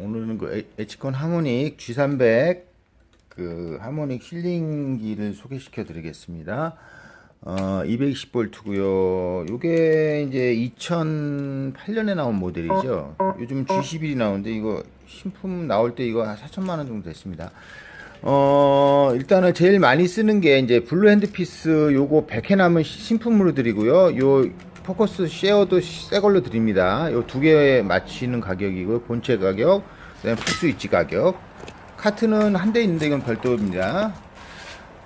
오늘은 그 에- 에치콘 하모닉 G300 그 하모닉 힐링기를 소개시켜 드리겠습니다. 어, 220V고요. 요게 이제 2008년에 나온 모델이죠. 요즘 G11이 나오는데 이거 신품 나올 때 이거 한 4천만 원 정도 됐습니다. 어, 일단은 제일 많이 쓰는 게 이제 블루 핸드피스 요거 100회 남은 시- 신품으로 드리고요. 요 포커스 쉐어도 새 걸로 드립니다. 요두개 맞추는 가격이고요. 본체 가격, 그다음에 푸스 위치 가격. 카트는 한 대 있는데 이건 별도입니다.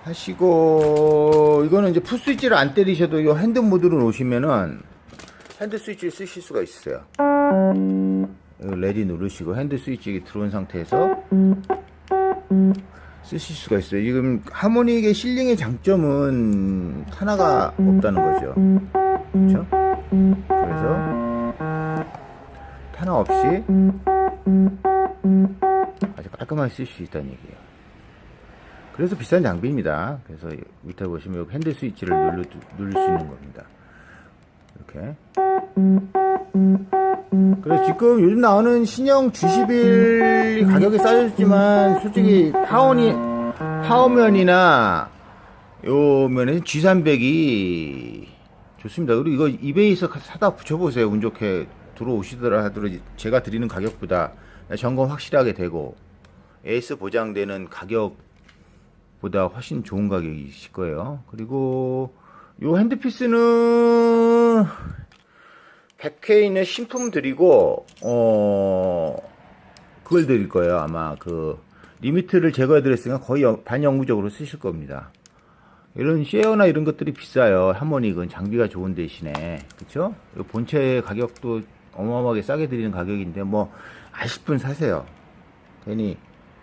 하시고 이거는 이제 푸스 위치를 안 때리셔도 이 핸드 모드로 놓으시면은 핸드 스위치를 쓰실 수가 있어요. 레디 누르시고 핸드 스위치 들어온 상태에서 쓰실 수가 있어요. 지금 하모닉의 실링의 장점은 하나가 없다는 거죠. 그렇죠? 그래서 탄화 없이 아주 깔끔하게 쓸 수 있다는 얘기예요. 그래서 비싼 장비입니다. 그래서 밑에 보시면 여기 핸드 스위치를 눌러, 누를 수 있는 겁니다. 이렇게. 그래서 지금 요즘 나오는 신형 G11 가격이 싸졌지만 솔직히 파원이 파워면이나 요 면에는 G300이 좋습니다. 그리고 이거 이베이에서 사다 붙여보세요. 운 좋게 들어오시더라 하더라도 제가 드리는 가격보다 점검 확실하게 되고 에이스 보장되는 가격보다 훨씬 좋은 가격이실 거예요. 그리고 요 핸드피스는 100회 있는 신품 드리고 어 그걸 드릴 거예요 아마 그 리미트를 제거해 드렸으니까 거의 영- 반영구적으로 쓰실 겁니다 이런 쉐어나 이런 것들이 비싸요. 하모닉은 장비가 좋은 대신에. 그쵸? 요 본체 가격도 어마어마하게 싸게 드리는 가격인데 뭐 아쉽분 사세요. 괜히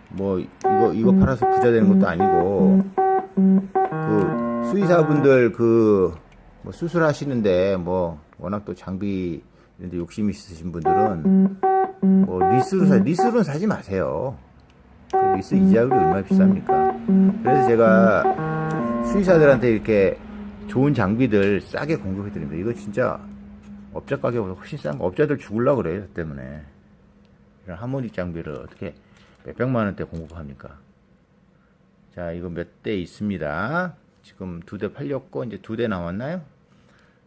뭐 이거 이거 팔아서 부자 되는 것도 아니고. 그 수의사분들 그 뭐 수술하시는데 뭐 워낙 또 장비 이런 데 욕심 있으신 분들은 뭐 리스로 사 리스로는 사지 마세요. 그 리스 이자율이 얼마나 비쌉니까? 그래서 제가 수의사들한테 이렇게 좋은 장비들 싸게 공급해 드립니다. 이거 진짜 업자 가격보다 훨씬 싼 거. 업자들 죽을라 그래요, 저 때문에. 이런 하모닉 장비를 어떻게 몇백만 원대 공급합니까? 자, 이거 몇 대 있습니다. 지금 두 대 팔렸고, 이제 두 대 남았나요?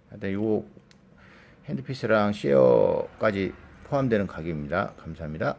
하여튼 요 핸드피스랑 쉐어까지 포함되는 가격입니다. 감사합니다.